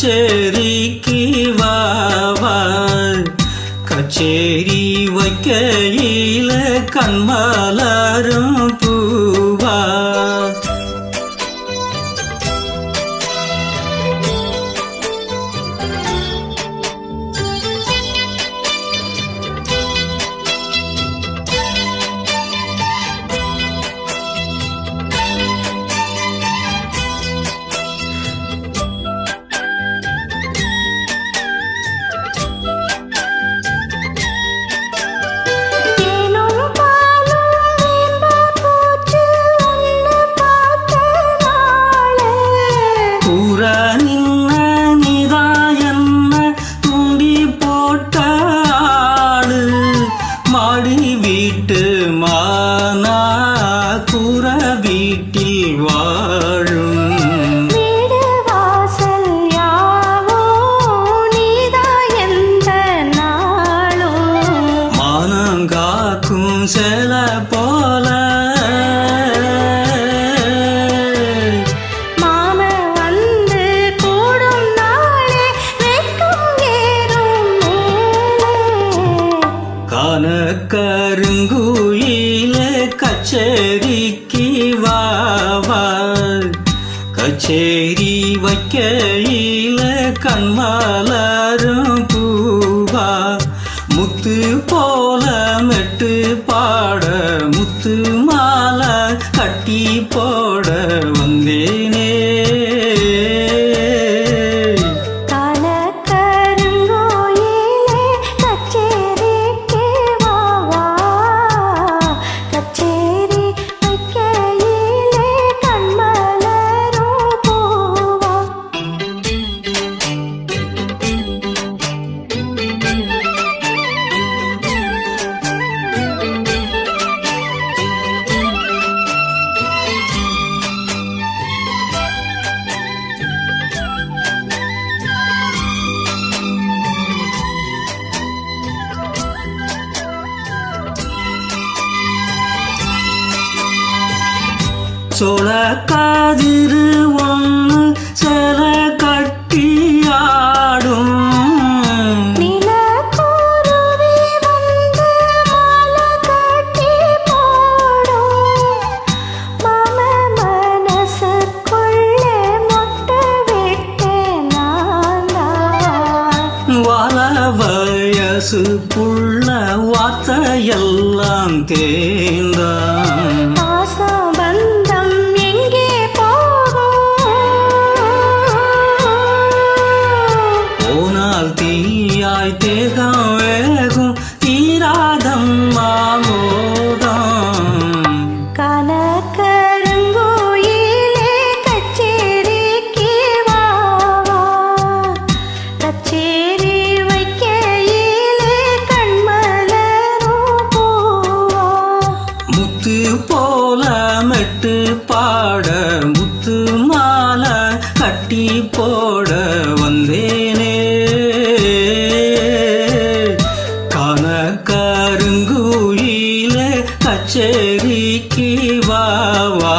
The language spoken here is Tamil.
கச்சேரிக்கு வா கச்சேரி வைக்கையில கண்மலரும் பூவா. கூற நின்ன நிதா என்ன போட்ட ஆடு மாடி வீட்டு கான கருங்குயில கச்சேரிக்கு வாவா கச்சேரி வைக்கையில கண்மாலரும் பூவா. முத்து போல மெட்டு பாட முத்து மாலை கட்டி போட வந்தேன். மொட்டை விட்டேன் நான் தான். வர வயசு புள்ள வார்த்தையெல்லாம் தேர்ந்தான் தீயாய் தேகா கச்சேரிக்கு வா வா